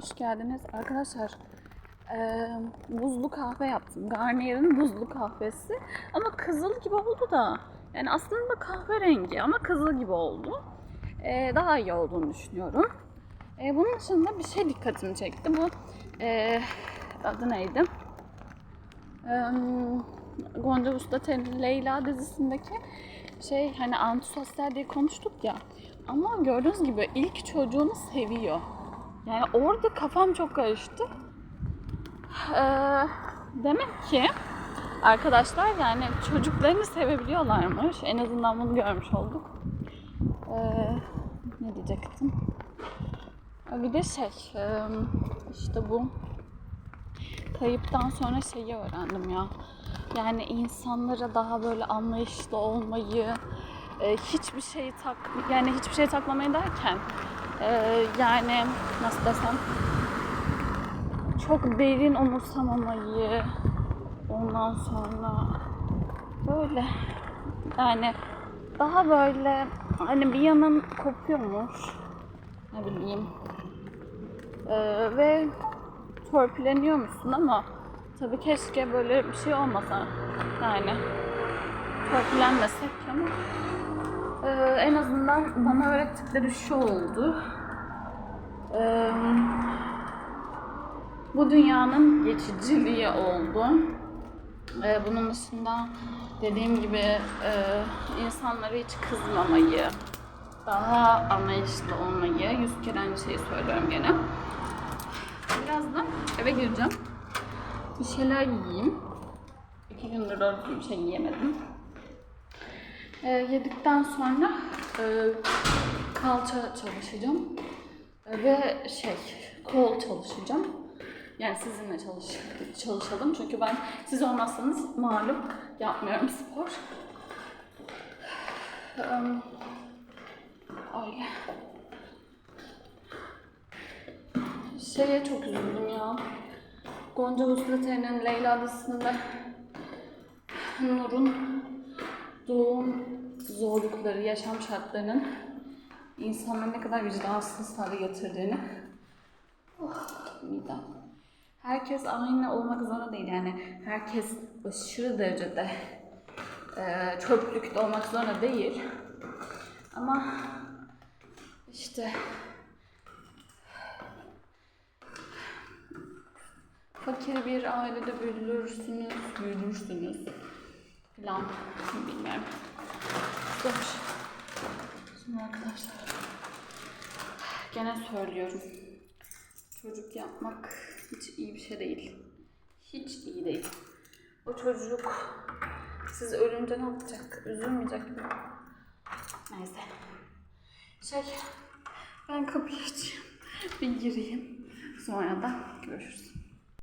Hoş geldiniz arkadaşlar. eee, buzlu kahve yaptım. Garnier'in buzlu kahvesi. Ama kızıl gibi oldu da. Yani aslında kahverengi ama kızıl gibi oldu. Eee, daha iyi olduğunu düşünüyorum. Eee, bunun dışında bir şey dikkatimi çekti. Bu eee, adı neydi? Eee, Gonca Usta'nın Leyla dizisindeki şey hani antisosyal diye konuştuk ya. Ama gördüğünüz gibi ilk çocuğunu seviyor. Yani orada kafam çok karıştı. Ee, demek ki arkadaşlar yani çocuklarını sevebiliyorlarmış. En azından bunu görmüş olduk. Ee, ne diyecektim? Bir de şey, e, işte bu kayıptan sonra şeyi öğrendim ya. Yani insanlara daha böyle anlayışlı olmayı, e, hiçbir şeyi tak, yani hiçbir şey takmamayı derken, e, yani nasıl desem, çok derin umursamamayı, ondan sonra böyle yani daha böyle hani bir yanın kopuyormuş, ne bileyim, e, ve törpüleniyormuşsun ama tabii keşke böyle bir şey olmasa yani törpülenmesek ama e, en azından bana öğrettikleri şu oldu. E, bu dünyanın geçiciliği oldu. E, bunun dışında dediğim gibi e, insanlara hiç kızmamayı, daha anlayışlı olmayı, yüz kere aynı şeyi söylüyorum gene. Birazdan eve gireceğim. Bir şeyler yiyeyim. İki gündür düzgün bir şey yiyemedim. Ee, yedikten sonra e, kalça çalışacağım. E, ve şey, kol çalışacağım. Yani sizinle çalış, çalışalım. Çünkü ben siz olmazsanız malum yapmıyorum spor. Ee, öyle. Şeye çok üzüldüm ya. Gonca Husleter'in Leyla dizisinde Nur'un zorlukları, yaşam şartlarının insanları ne kadar vicdansız hale getirdiğini. Oh, midem. Herkes aynı olmak zorunda değil yani. Herkes aşırı derecede e, çöplükte olmak zorunda değil. Ama işte fakir bir ailede büyülürsünüz, büyülürsünüz falan bilmiyorum. Zor. Şimdi arkadaşlar gene söylüyorum. Çocuk yapmak hiç iyi bir şey değil. Hiç iyi değil. O çocuk siz ölünce ne yapacak? Üzülmeyecek mi? Neyse. Şey, ben kapıyı açayım. Bir gireyim. Sonra da görüşürüz.